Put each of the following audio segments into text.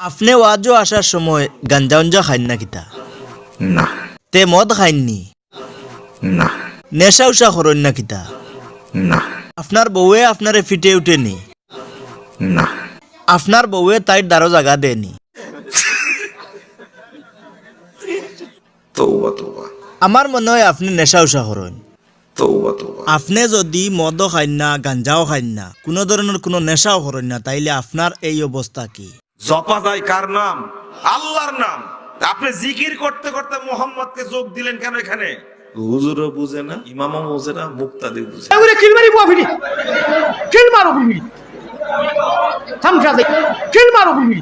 আপনি ওয়াজও আসার সময় গাঞ্জা উঞ্জা খাইন না কিতা? না। তে মদ খাইননি না? নেশা উষা করেন না কিতা? না। আপনার বউয়ে আপনারে ফিটে উঠেনি না? আপনার বউয়ে তাই দ্বারো জায়গা দেয়নি আমার মনে হয় আপনি নেশা উষা করেন। আপনি যদি মদও খাইন না গাঞ্জাও খাইন না কোনো ধরনের কোনো নেশাও করেন না তাইলে আপনার এই অবস্থা কি? জপা যায় কার নাম আল্লাহর নাম আপনি জিকির করতে করতে মোহাম্মদকে যোগ দিলেন কেন এখানে হুজুরও বুঝে না ইমামও বুঝে না মুক্তাদি বুঝে এগুলো কিল মারি বুয়া ফিরি কিল মারো ফিরি থামসা দে কিল মারো ফিরি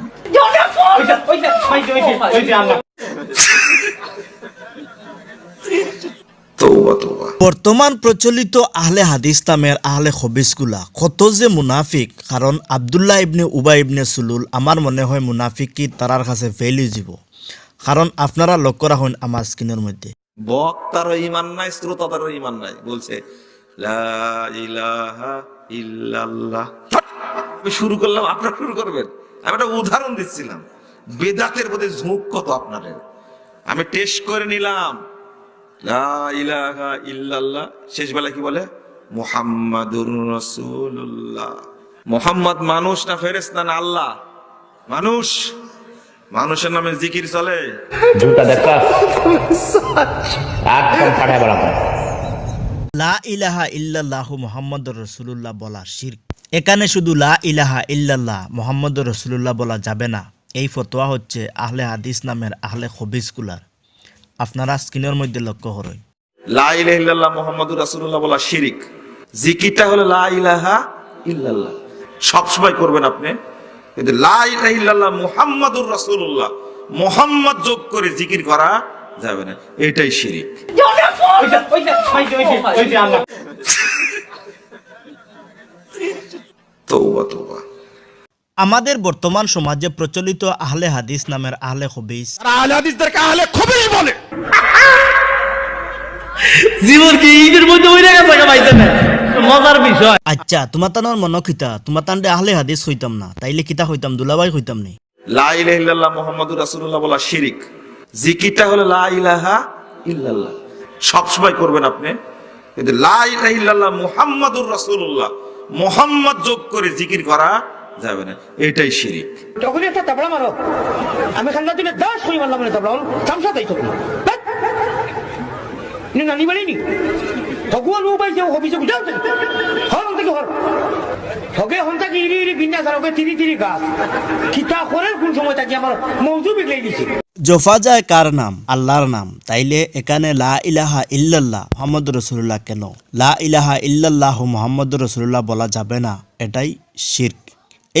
বর্তমান প্রচলিত আহলে হাদিস নামের আহলে খবিসগুলা কত যে মুনাফিক কারণ আবদুল্লাহ ইবনে উবা ইবনে সুলুল আমার মনে হয় মুনাফিক কি তারার কাছে ফেল যাব। কারণ আপনারা লক্ষ্য রাখুন আমার স্ক্রিনের মধ্যে। বক্তারও ইমান নাই শ্রোতাদেরও ইমান নাই বলছে লা ইলাহা ইল্লাল্লাহ। ফট! আমি শুরু করলাম আপনারা শুরু করবেন। আমি একটা উদাহরণ দিচ্ছিলাম। বেদাতের প্রতি ঝোঁক কত আপনাদের? আমি টেস্ট করে নিলাম। শেষ বেলা কি বলে? মোহাম্মদুর রসুল্লাহ মোহাম্মদ মানুষ না ফেরেস না আল্লাহ? মানুষ। মানুষের নামে জিকির চলে। ঝুটা দেখা। বলা লা ইলাহা ইল্লাল্লাহ মুহাম্মাদুর রাসূলুল্লাহ বলা শিরক। এখানে শুধু লা ইলাহা ইল্লাল্লাহ মুহাম্মাদুর রসুল্লাহ বলা যাবে না। এই ফতোয়া হচ্ছে আহলে হাদিস নামের আহলে খবিসকুলার আপনারা স্ক্রিনের মধ্যে লক্ষ্য করুন লা ইলাহা ইল্লাল্লাহ মুহাম্মাদুর রাসূলুল্লাহ বলা শিরিক জিকিরটা হলো লা ইলাহা ইল্লাল্লাহ সব সময় করবেন আপনি কিন্তু লা ইলাহা ইল্লাল্লাহ মুহাম্মাদুর রাসূলুল্লাহ মুহাম্মদ যোগ করে জিকির করা যাবে না এটাই শিরিক তৌবা তৌবা আমাদের বর্তমান সমাজে প্রচলিত আহলে হাদিস নামের আহলে খবিস জীবন কি ঈদের মধ্যে ওই জায়গা জায়গা পাইতেন মজার বিষয়। আচ্ছা তোমার তানোর মন খিতা তোমার তান্ডে আহলে হাদিস হইতাম না তাইলে কিতা হইতাম দুলাবাই হইতাম নি? লা ইলাহা ইল্লাল্লাহ মুহাম্মাদুর রাসূলুল্লাহ বলা শিরিক। জিকিরটা হলো লা ইলাহা ইল্লাল্লাহ। সব সময় করবেন আপনি। কিন্তু লা ইলাহা ইল্লাল্লাহ মুহাম্মাদুর রাসূলুল্লাহ। মুহাম্মদ যোগ করে জিকির করা যাবে না। এটাই শিরিক। তখন একটা তাবড়া মারো আমি খান্না দাস মারলাম না তাবড়া তাই তো। নি নানি বাড়ি নি। তগুয়া লো পাইছে বুঝাও হল থেকে হল ইরি ইরি বিন্যাস আর ওকে তিরি তিরি গাছ। করে কোন সময় তাকে আমার মৌজু বিগলাই দিছে? জফা যায় কার নাম? আল্লাহর নাম। তাইলে এখানে লা ইলাহা ইল্লাল্লাহ মোহাম্মদ রসুল্লাহ কেন? লা ইলাহা ইল্লাল্লাহ মোহাম্মদ রসুল্লাহ বলা যাবে না। এটাই শির্ক।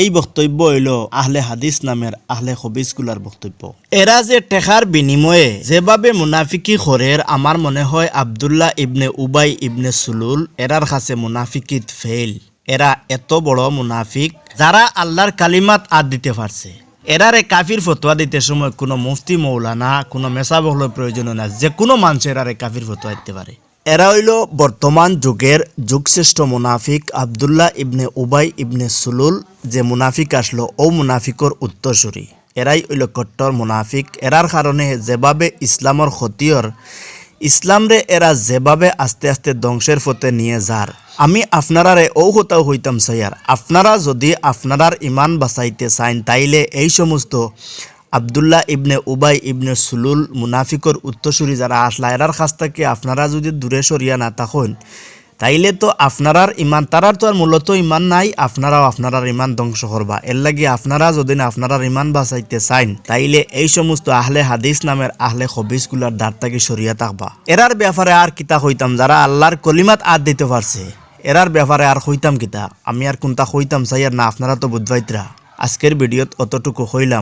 এই বক্তব্য হইল আহলে হাদিস নামের আহলে খবিসগুলার বক্তব্য। এরা যে টেকার বিনিময়ে যেভাবে মুনাফিকি খরের, আমার মনে হয় আবদুল্লাহ ইবনে উবাই ইবনে সুলুল, এরার কাছে মুনাফিকিত ফেল এরা এত বড় মুনাফিক, যারা আল্লাহর কালিমাত আদ দিতে পারছে। এরারে কাফির ফতোয়া দিতে সময় কোনো মুফতি মৌলানা, কোনো মেসা বহলের প্রয়োজন না যে কোনো মানুষ এরারে কাফির ফতোয়া দিতে পারে। এরা হইল বর্তমান যুগের যুগশ্রেষ্ঠ মুনাফিক আবদুল্লাহ ইবনে উবাই ইবনে সুলুল। যে মুনাফিক আসলো, ও মুনাফিকর উত্তরসূরি। এরাই হইল কট্টর মুনাফিক। এরার কারণে যেভাবে ইসলামর ক্ষতিয়র ইসলামরে এরা যেভাবে আস্তে আস্তে ধ্বংসের পথে নিয়ে যার। আমি আপনারারে ও কোথাও হইতাম, সাইয়ার। আপনারা যদি আপনারার ইমান বাঁচাইতে চাইন তাইলে এই সমস্ত আবদুল্লাহ ইবনে উবাই ইবনে সুলুল মুনাফিকর উত্তরসূরি যারা আসলা, এরার কাছ থেকে আপনারা যদি দূরে সরিয়া না থাকুন, তাইলে তো আপনারার ইমান, তারার তো আর মূলত ইমান নাই, আপনারাও আপনারার ইমান ধ্বংস করবা। এর লাগি আপনারা যদি না আপনারার ইমান বাঁচাইতে চাইন, তাইলে এই সমস্ত আহলে হাদিস নামের আহলে খবিসগুলার দ্বার থেকে সরিয়া থাকবা। এরার ব্যাপারে আর কিতা হইতাম যারা আল্লাহর কলিমাত আদ দিতে পারছে, এরার ব্যাপারে আর হইতাম কিতা? আমি আর কোনটা হইতাম চাই আর না, আপনারা তো বুধবাইতরা। আজকের ভিডিওত অতটুকু হইলাম